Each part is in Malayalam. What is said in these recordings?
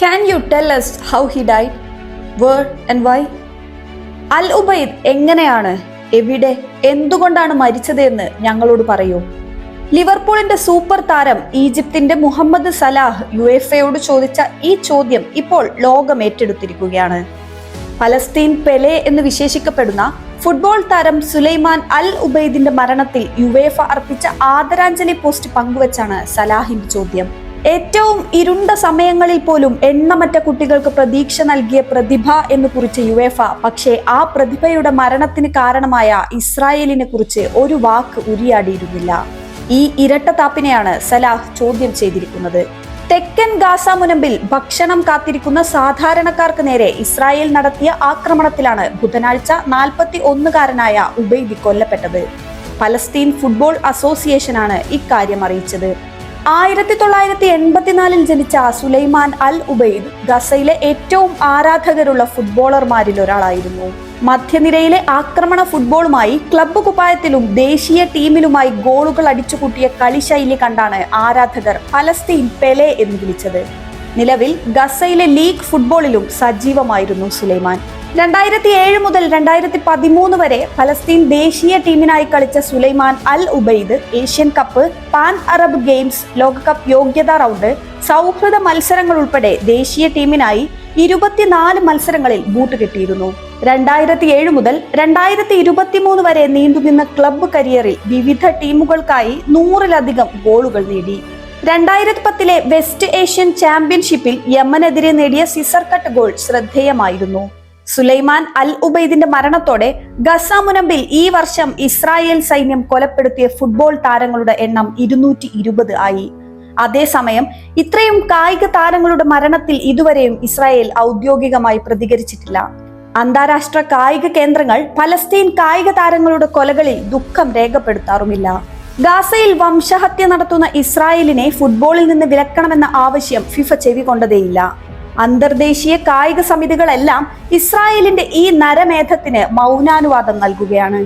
Can you tell us how he died? Where and why Al Ubaid എങ്ങനെയാണ്? എവിടെ? എന്തുകൊണ്ടാണ് മരിച്ചത് എന്ന് ഞങ്ങളോട് പറയൂ. ലിവർപൂളിന്റെ സൂപ്പർ താരം ഈജിപ്തിന്റെ മുഹമ്മദ് സലാഹ് യു എഫ് എയോട് ചോദിച്ച ഈ ചോദ്യം ഇപ്പോൾ ലോകം ഏറ്റെടുത്തിരിക്കുകയാണ് പലസ്തീൻ പെലെ എന്ന് വിശേഷിക്കപ്പെടുന്ന ഫുട്ബോൾ താരം സുലൈമാൻ അൽ ഉബൈദിന്റെ മരണത്തിൽ യുവേഫ അർപ്പിച്ച ആദരാഞ്ജലി പോസ്റ്റ് പങ്കുവച്ചാണ് സലാഹിന്റെ ചോദ്യം. ഏറ്റവും ഇരുണ്ട സമയങ്ങളിൽ പോലും എണ്ണമറ്റ കുട്ടികൾക്ക് പ്രതീക്ഷ നൽകിയ പ്രതിഭ എന്ന് കുറിച്ച് യുവേഫ. പക്ഷേ ആ പ്രതിഭയുടെ മരണത്തിന് കാരണമായ ഇസ്രായേലിനെ കുറിച്ച് ഒരു വാക്ക് ഉരിയാടിയിരുന്നില്ല. ഈ ഇരട്ടത്താപ്പിനെയാണ് സലാഹ് ചോദ്യം ചെയ്തിരിക്കുന്നത്. തെക്കൻ ഗാസ മുനമ്പിൽ ഭക്ഷണം കാത്തിരിക്കുന്ന സാധാരണക്കാർക്ക് നേരെ ഇസ്രായേൽ നടത്തിയ ആക്രമണത്തിലാണ് ബുധനാഴ്ച നാൽപ്പത്തി ഒന്നുകാരനായ ഉബൈദി കൊല്ലപ്പെട്ടത്. പലസ്തീൻ ഫുട്ബോൾ അസോസിയേഷനാണ് ഇക്കാര്യം അറിയിച്ചത്. ആയിരത്തി തൊള്ളായിരത്തി എൺപത്തിനാലിൽ ജനിച്ച സുലൈമാൻ അൽ ഉബൈദ് ഗസയിലെ ഏറ്റവും ആരാധകരുള്ള ഫുട്ബോളർമാരിൽ ഒരാളായിരുന്നു. മധ്യനിരയിലെ ആക്രമണ ഫുട്ബോളുമായി ക്ലബ്ബ് കുപ്പായത്തിലും ദേശീയ ടീമിലുമായി ഗോളുകൾ അടിച്ചുകൂട്ടിയ കളിശൈലി കണ്ടാണ് ആരാധകർ പലസ്തീൻ പെലെ എന്ന് വിളിച്ചത്. നിലവിൽ ഗസയിലെ ലീഗ് ഫുട്ബോളിലും സജീവമായിരുന്നു സുലൈമാൻ. രണ്ടായിരത്തി ഏഴ് മുതൽ രണ്ടായിരത്തി പതിമൂന്ന് വരെ ഫലസ്തീൻ ദേശീയ ടീമിനായി കളിച്ച Sulaiman Al Ubaid Asian cup pan Arab games ലോകകപ്പ് യോഗ്യതാ റൗണ്ട് സൗഹൃദ മത്സരങ്ങൾ ഉൾപ്പെടെ ദേശീയ ടീമിനായി ഇരുപത്തിനാല് മത്സരങ്ങളിൽ ബൂട്ട് കിട്ടിയിരുന്നു. രണ്ടായിരത്തി ഏഴ് മുതൽ രണ്ടായിരത്തി ഇരുപത്തിമൂന്ന് വരെ നീണ്ടുനിന്ന ക്ലബ്ബ് കരിയറിൽ വിവിധ ടീമുകൾക്കായി നൂറിലധികം ഗോളുകൾ നേടി. രണ്ടായിരത്തി പത്തിലെ വെസ്റ്റ് ഏഷ്യൻ ചാമ്പ്യൻഷിപ്പിൽ യമനെതിരെ നേടിയ സിസർ കട്ട് ഗോൾ ശ്രദ്ധേയമായിരുന്നു. സുലൈമാൻ അൽ ഉബൈദിന്റെ മരണത്തോടെ ഗസ മുനമ്പിൽ ഈ വർഷം ഇസ്രായേൽ സൈന്യം കൊലപ്പെടുത്തിയ ഫുട്ബോൾ താരങ്ങളുടെ എണ്ണം ഇരുന്നൂറ്റി ഇരുപത് ആയി. അതേസമയം ഇത്രയും കായിക താരങ്ങളുടെ മരണത്തിൽ ഇതുവരെയും ഇസ്രായേൽ ഔദ്യോഗികമായി പ്രതികരിച്ചിട്ടില്ല. അന്താരാഷ്ട്ര കായിക കേന്ദ്രങ്ങൾ പലസ്തീൻ കായിക താരങ്ങളുടെ കൊലകളിൽ ദുഃഖം രേഖപ്പെടുത്താറുമില്ല. ഗാസയിൽ വംശഹത്യ നടത്തുന്ന ഇസ്രായേലിനെ ഫുട്ബോളിൽ നിന്ന് വിലക്കണമെന്ന ആവശ്യം ഫിഫ ചെവികൊണ്ടതേയില്ല അന്തർദേശീയ കായിക സമിതികളെല്ലാം ഇസ്രായേലിന്റെ ഈ നരമേധത്തിന് മൗനാനുവാദം നൽകുകയാണ്.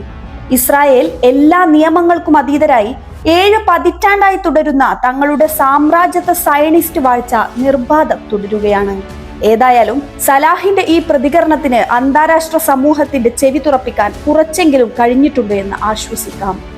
ഇസ്രായേൽ എല്ലാ നിയമങ്ങൾക്കും അതീതരായി ഏഴ് പതിറ്റാണ്ടായി തുടരുന്ന തങ്ങളുടെ സാമ്രാജ്യത്വ സയനിസ്റ്റ് വാഴ്ച നിർബാധം തുടരുകയാണ്. ഏതായാലും സലാഹിന്റെ ഈ പ്രതികരണത്തിന് അന്താരാഷ്ട്ര സമൂഹത്തിന്റെ ചെവി തുറപ്പിക്കാൻ കുറച്ചെങ്കിലും കഴിഞ്ഞിട്ടുണ്ട് എന്ന് ആശ്വസിക്കാം.